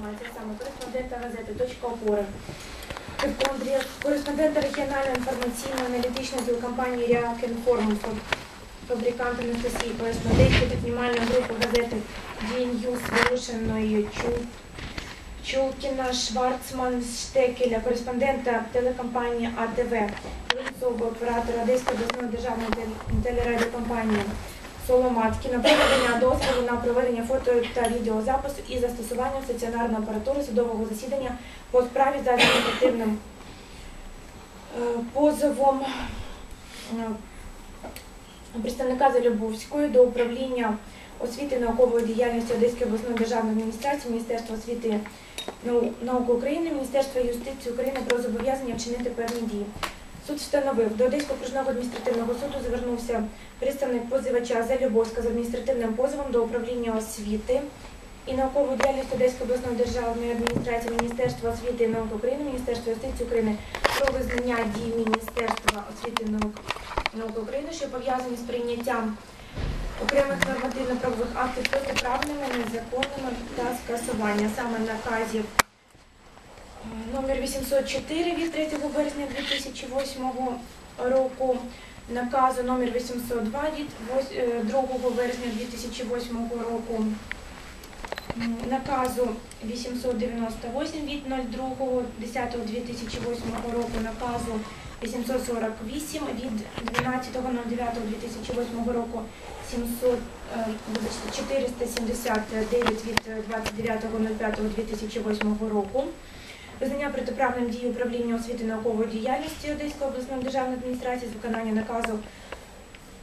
інформація, саме кореспондента газети «Точка опори». Кореспондента регіональної інформаційно-аналітичної телекомпанії «Ріак Інформ», фабрикант Анастасії, кореспондентки піднімальної групи газети «Дій-Ньюс» Волошиної Чу- Чулкіна, Шварцман, Штекеля, кореспондента телекомпанії АТВ, Линцова, оператора Одеської обласної державної теле- телерадіокомпанії Соломаткіна, проведення дозволу на проведення фото та відеозапису і застосування стаціонарної апаратури судового засідання по справі за адміністративним е, позовом е, представника Залюбовської до управління освіти наукової діяльності Одеської обласної державної адміністрації, Міністерства освіти нау- науки України, Міністерства юстиції України про зобов'язання вчинити певні дії. Суд встановив, до Одеського окружного адміністративного суду звернувся представник позивача Залюбовська з адміністративним позовом до управління освіти і наукової діяльності Одеської обласної державної адміністрації, Міністерства освіти і науки України, Міністерства юстиції України про визнання дій Міністерства освіти і наук- науки України, що пов'язані з прийняттям окремих нормативно-правових актів протиправними, незаконними та скасування саме наказів номер 804 від 3 березня 2008 року, наказу номер 802 від е, 2 березня 2008 року, наказу 898 від 02.10.2008 року, наказу 848 від 12.09.2008 року, 700, е, 479 від 29.05.2008 року. Визнання протиправним дії управління освіти наукової діяльності Одеської обласної державної адміністрації з виконання наказу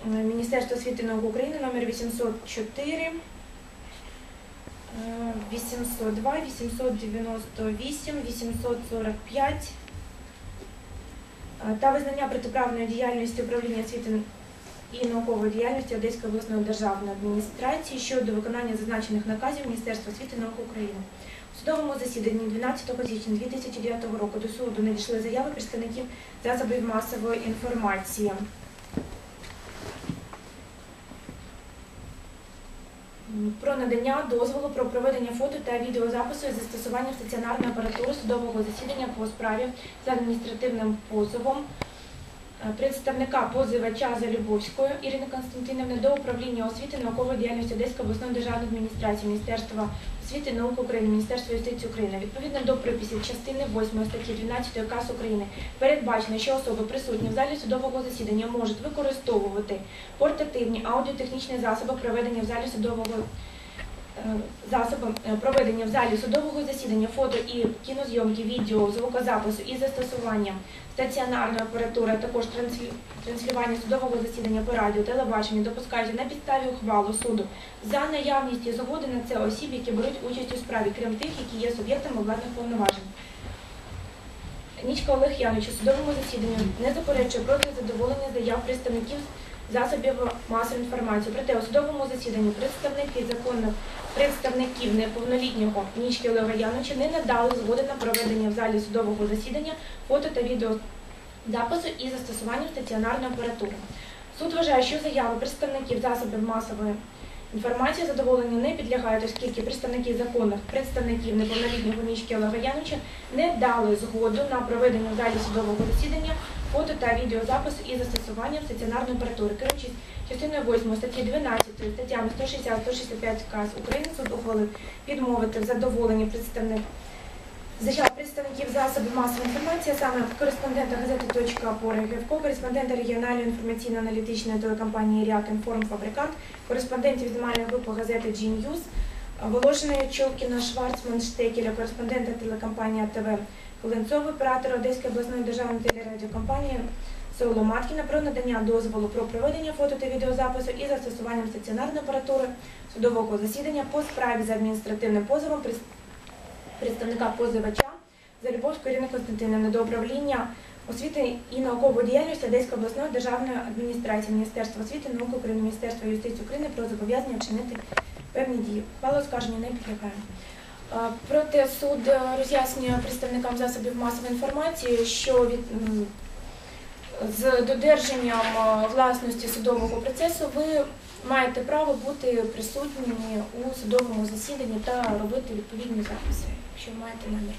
е, Міністерства освіти і науки України номер 804, е, 802, 898, 845 е, та визнання протиправної діяльності управління освіти і наукової діяльності Одеської обласної державної адміністрації щодо виконання зазначених наказів Міністерства освіти і науки України. У судовому засіданні 12 січня 2009 року до суду надійшли заяви представників засобів масової інформації. Про надання дозволу про проведення фото та відеозапису із застосуванням стаціонарної апаратури судового засідання по справі за адміністративним позовом представника позивача Залюбовської Ірини Константинівни до управління освіти наукової діяльності Одеської обласної державної адміністрації, Міністерства освіти і науки України, Міністерства юстиції України. Відповідно до приписів частини 8 статті 12 КАС України передбачено, що особи присутні в залі судового засідання можуть використовувати портативні аудіотехнічні засоби проведення в залі судового е, засоби е, проведення в залі судового засідання, фото і кінозйомки, відео, звукозапису із застосуванням стаціонарної апаратури, також транслювання судового засідання по радіо, телебаченню допускають на підставі ухвалу суду за наявністю згоди на це осіб, які беруть участь у справі, крім тих, які є суб'єктами владних повноважень. Нічка Олег Янович у судовому засіданні не заперечує проти задоволення заяв представників засобів масової інформації. Проте у судовому засіданні представники законних представників неповнолітнього Нічки Олега Яновича не надали згоди на проведення в залі судового засідання фото та відеозапису із застосуванням стаціонарної апаратури. Суд вважає, що заяви представників засобів масової інформації задоволенню не підлягають, оскільки представники законних представників неповнолітнього Нічки Олега Яновича не дали згоду на проведення в залі судового засідання фото та відеозапису із застосуванням стаціонарної апаратури. Керуючись частиною 8 статті 12 статтями 160-165 КАС України суд ухвалив відмовити в задоволенні представник Заяв представників засобів масової інформації, саме кореспондента газети «Точка опори» Гевко, кореспондента регіональної інформаційно-аналітичної телекомпанії «Ріак Інформ Фабрикант», кореспондентів знімальної групи газети «G-News», Волошиної Чолкіна, Шварцман, Штекеля, кореспондента телекомпанії АТВ Коленцов, оператора Одеської обласної державної телерадіокомпанії Соло Маткіна про надання дозволу про проведення фото та відеозапису і застосуванням стаціонарної апаратури судового засідання по справі за адміністративним позовом представника позивача Залюбовської Ірини Константинівни до управління освіти і наукової діяльності Одеської обласної державної адміністрації, Міністерства освіти науки України, Міністерства юстиції України про зобов'язання вчинити певні дії. Пало оскарження не підлягає. Проте суд е, роз'яснює представникам засобів масової інформації, що від з додержанням е, власності судового процесу ви маєте право бути присутніми у судовому засіданні та робити відповідні записи, якщо маєте намір.